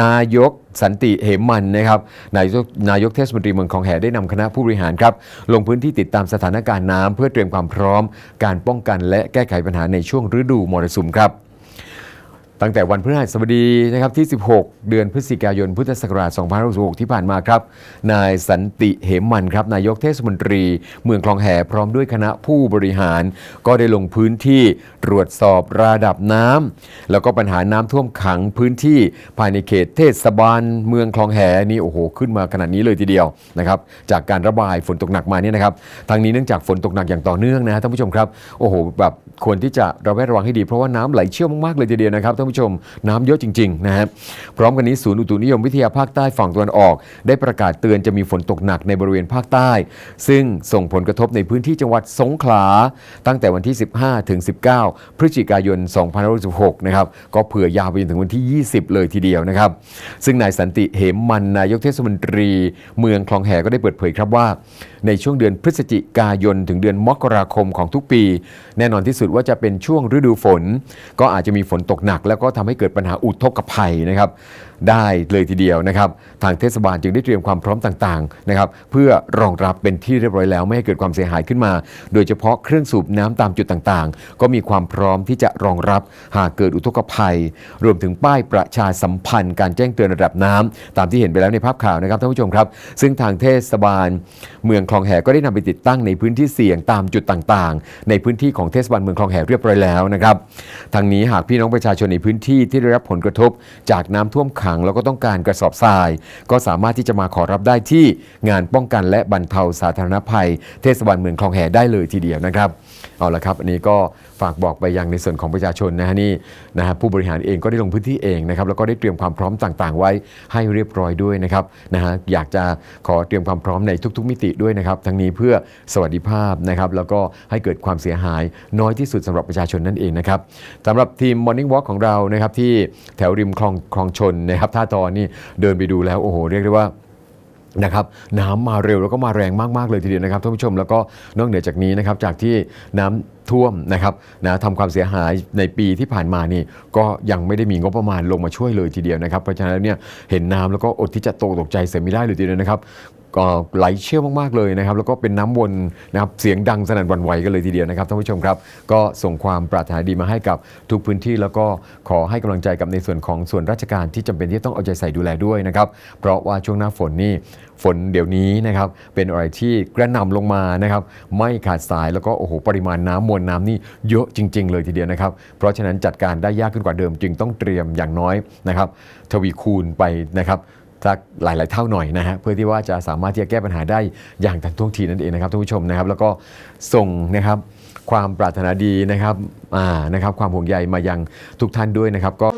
นายกสันติเหมมันนะครับนายกนายกเทศมนตรีเมืองคลองแหได้นำคณะผู้บริหารครับลงพื้นที่ติดตามสถานการณ์น้ำเพื่อเตรียมความพร้อม การป้องกันและแก้ไขปัญหาในช่วงฤดูมรสุมครับ ตั้งแต่วันพฤหัสบดีนะครับที่ 16 เดือนพฤศจิกายนพุทธศักราช2566ที่ผ่านมาครับ นายสันติเหมมันครับนายกเทศมนตรี เมืองคลองแหพร้อมด้วยคณะผู้บริหาร ก็ได้ลงพื้นที่ตรวจสอบระดับน้ำแล้วก็ปัญหาน้ำท่วมขังพื้นที่ภายในเขตเทศบาล เมืองคลองแหนี่โอ้โหขึ้นมาขนาดนี้เลยทีเดียวนะครับจากการระบายฝนตกหนักมาเนี่ยนะครับทางนี้เนื่องจากฝนตกหนักอย่างต่อเนื่องนะฮะท่านผู้ชมครับโอ้โหแบบ ควรที่จะระแวดระวังให้ดีเพราะว่าน้ำไหลเชี่ยวมากๆเลยทีเดียวนะครับท่านผู้ชมน้ำเยอะจริงๆนะฮะพร้อมกันนี้ศูนย์อุตุนิยมวิทยาภาคใต้ฝั่งตะวันออก ได้ประกาศเตือนจะมีฝนตกหนักในบริเวณภาคใต้ ซึ่งส่งผลกระทบในพื้นที่จังหวัดสงขลา ตั้งแต่วันที่ 15ถึง19 พฤศจิกายน2566นะครับก็เผื่อยาวไปจนถึงวันที่ 20 เลยทีเดียวนะครับ ซึ่งนายสันติเหมมันนายกเทศมนตรี เมืองคลองแหก็ได้เปิดเผยครับว่า ในช่วงเดือนพฤศจิกายนถึงเดือนมกราคมของทุกปี แน่นอนที่สุดว่าจะเป็นช่วงฤดูฝน ก็อาจจะมีฝนตกหนัก แล้วก็ทำให้เกิดปัญหาอุทกภัยนะครับ ได้เลยทีเดียวนะครับ ทางเทศบาลจึงได้เตรียมความพร้อมต่างๆนะครับเพื่อรองรับเป็นที่เรียบร้อยแล้วไม่ให้เกิดความเสียหายขึ้นมา โดยเฉพาะเครื่องสูบน้ำตามจุดต่างๆ ก็มีความพร้อมที่จะรองรับหากเกิดอุทกภัย รวมถึงป้ายประชาสัมพันธ์การแจ้งเตือนระดับน้ำตามที่เห็นไปแล้วในภาพข่าวนะครับท่านผู้ชมครับ ซึ่งทางเทศบาล เมืองคลองแหก็ได้นำไปติดตั้งในพื้นที่เสี่ยงตามจุดต่างๆ ในพื้นที่ของเทศบาลเมืองคลองแหเรียบร้อยแล้วนะครับทางนี้หากพี่น้องประชาชนในพื้นที่ที่ได้รับผลกระทบจากน้ำท่วมขังแล้วก็ต้องการกระสอบทราย ก็สามารถที่จะมาขอรับได้ที่งานป้องกันและบรรเทาสาธารณภัย เทศบาลเมืองคลองแหได้เลยทีเดียวนะครับ เอาละครับ อันนี้ก็ฝากบอกไปยังในส่วนของประชาชนนะฮะนี่นะฮะผู้บริหารเองก็ได้ลงพื้นที่เองนะครับแล้วก็ได้เตรียมความพร้อมต่างๆ ไว้ให้เรียบร้อยด้วยนะครับนะฮะอยากจะขอเตรียมความพร้อมในทุก ๆ มิติด้วยนะครับทั้งนี้เพื่อสวัสดิภาพนะครับแล้วก็ให้เกิดความเสียหายน้อยที่สุดสำหรับประชาชนนั่นเองนะครับสำหรับทีม Morning Walk ของเรานะครับที่แถวริมคลองคลองชนนะครับท่าตอนนี่เดินไปดูแล้วโอ้โหเรียกได้ว่า นะครับน้ำมาเร็วแล้วก็มาแรงมาก ๆ เลยทีเดียวนะครับท่านผู้ชมแล้วก็นอกเหนือจากนี้นะครับจากที่น้ำท่วมนะครับนะทำความเสียหายในปีที่ผ่านมานี่ก็ยังไม่ได้มีงบประมาณลงมาช่วยเลยทีเดียวนะครับเพราะฉะนั้นเนี่ยเห็นน้ำแล้วก็อดที่จะตกตกใจเสียไม่ได้เลยทีเดียวนะครับ ก็ไหลเชี่ยวมากๆเลยนะครับ แล้วก็เป็นน้ำวนนะครับเสียงดังสนั่นวันไหวกันเลยทีเดียวนะครับท่านผู้ชมครับ ก็ส่งความปรารถนาดีมาให้กับทุกพื้นที่ แล้วก็ขอให้กำลังใจกับในส่วนของส่วนราชการที่จำเป็นที่ต้องเอาใจใส่ดูแลด้วยนะครับ เพราะว่าช่วงหน้าฝนนี่ฝนเดี๋ยวนี้นะครับเป็นอะไรที่กระหน่ำลงมานะครับไม่ขาดสายแล้วก็โอ้โหปริมาณน้ำมวลน้ำนี่เยอะจริง ๆ เลยทีเดียวนะครับ เพราะฉะนั้นจัดการได้ยากขึ้นกว่าเดิมจึงต้องเตรียมอย่างน้อยนะครับทวีคูณไปนะครับ สักหลาย ๆ เท่าหน่อยนะฮะเพื่อที่ว่าจะสามารถที่จะแก้ปัญหาได้อย่างทันท่วงทีนั่นเองนะครับท่านผู้ชมนะครับ แล้วก็ส่งนะครับความปรารถนาดีนะครับอ่านะครับ ความห่วงใยมายังทุกท่านด้วยนะครับก็